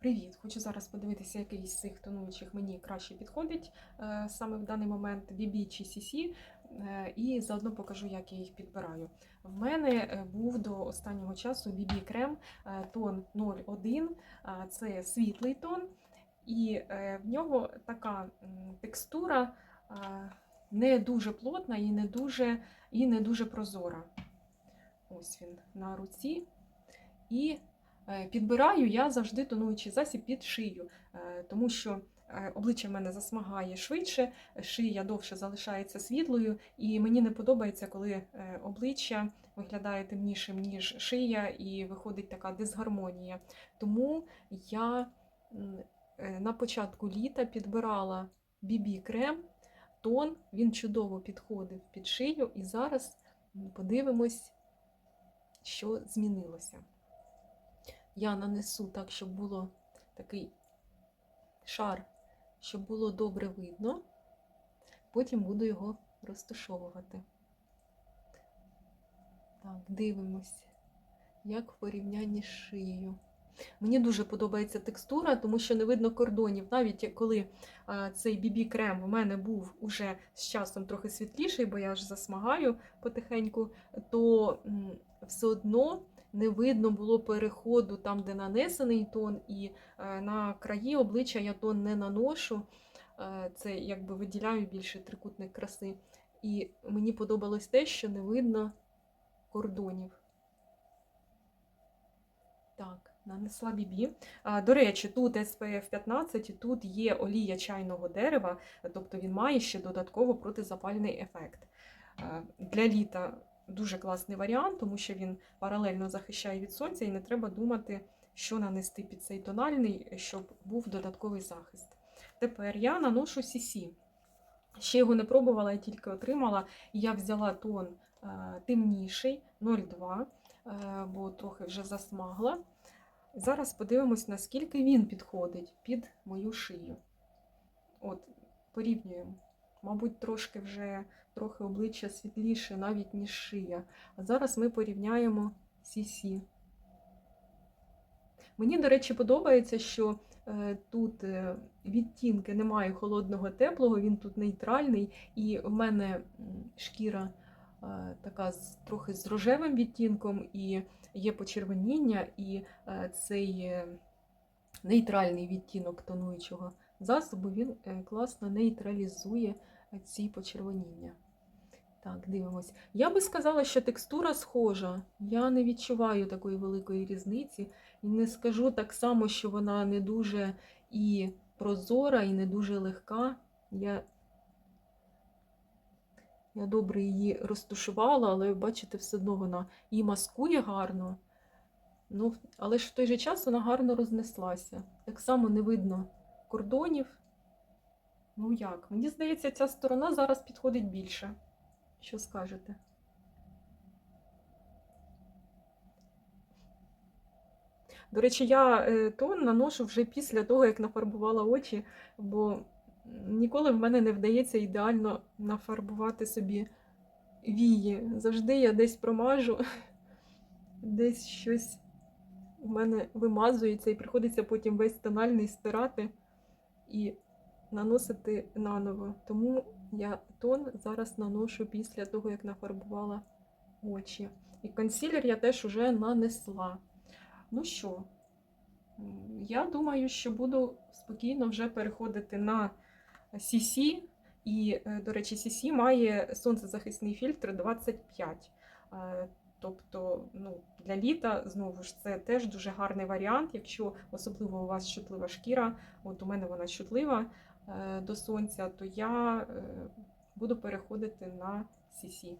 Привіт! Хочу зараз подивитися, який з цих тонуючих мені краще підходить е, саме в даний момент BB чи CC, е, і заодно покажу, як я їх підбираю. В мене е, був до останнього часу BB крем тон 01, е, це світлий тон, і в нього така текстура не дуже плотна і не дуже, і не дуже прозора. Ось він на руці. І Підбираю я завжди тонуючий засіб під шию, е, тому що е, обличчя в мене засмагає швидше, шия довше залишається світлою, і мені не подобається, коли е, обличчя виглядає темнішим, ніж шия, і виходить така дисгармонія. Тому я е, на початку літа підбирала BB крем, тон, він чудово підходив під шию, і зараз подивимось, що змінилося я нанесу так, щоб було такий шар, щоб було добре видно. Потім буду його розташовувати. Так, дивимось, як в порівнянні з шиєю. Мені дуже подобається текстура, тому що не видно кордонів. Навіть коли а, цей BB-крем у мене був уже з часом трохи світліший, бо я ж засмагаю потихеньку, то все одно не видно було переходу там, де нанесений тон, і е, на краї обличчя я тон не наношу. Е, Це якби виділяю більше трикутник краси. І мені подобалось те, що не видно кордонів. Так, нанесла бібі. До речі, тут SPF 15, тут є олія чайного дерева, тобто він має ще додатково протизапальний ефект. Для літа дуже класний варіант, тому що він паралельно захищає від сонця, і не треба думати, що нанести під цей тональний, щоб був додатковий захист. Тепер я наношу CC. Ще його не пробувала, я тільки отримала. Я взяла тон е, темніший 0,2, е, бо трохи вже засмагла. Зараз подивимось, наскільки він підходить під мою шию. От, порівнюємо. Мабуть, трошки вже трохи обличчя світліше, навіть ніж шия. А зараз ми порівняємо CC. Мені, до речі, подобається, що е, тут е, відтінки немає холодного теплого, він тут нейтральний, і в мене шкіра така з, трохи з рожевим відтінком, і є почервоніння, і е, цей е, нейтральний відтінок тонуючого засобу він е, класно нейтралізує ці почервоніння. Так, дивимось. Я би сказала, що текстура схожа. Я не відчуваю такої великої різниці. І не скажу так само, що вона не дуже і прозора, і не дуже легка. Я, я добре її розтушувала, але бачите, все одно вона і маскує гарно. Ну, але ж в той же час вона гарно рознеслася. Так само не видно кордонів. Ну як? Мені здається, ця сторона зараз підходить більше. Що скажете? До речі, я е, тон наношу вже після того, як нафарбувала очі, бо ніколи в мене не вдається ідеально нафарбувати собі вії. Завжди я десь промажу, десь щось у мене вимазується, і приходиться потім весь тональний стирати і наносити наново. Тому я тон зараз наношу після того, як нафарбувала очі. І консилер я теж уже нанесла. Ну що, я думаю, що буду спокійно вже переходити на CC. І, е, до речі, CC має сонцезахисний фільтр 25. Е, Тобто, ну, для літа, знову ж, це теж дуже гарний варіант, якщо особливо у вас чутлива шкіра, от у мене вона чутлива е, до сонця, то я е, буду переходити на CC.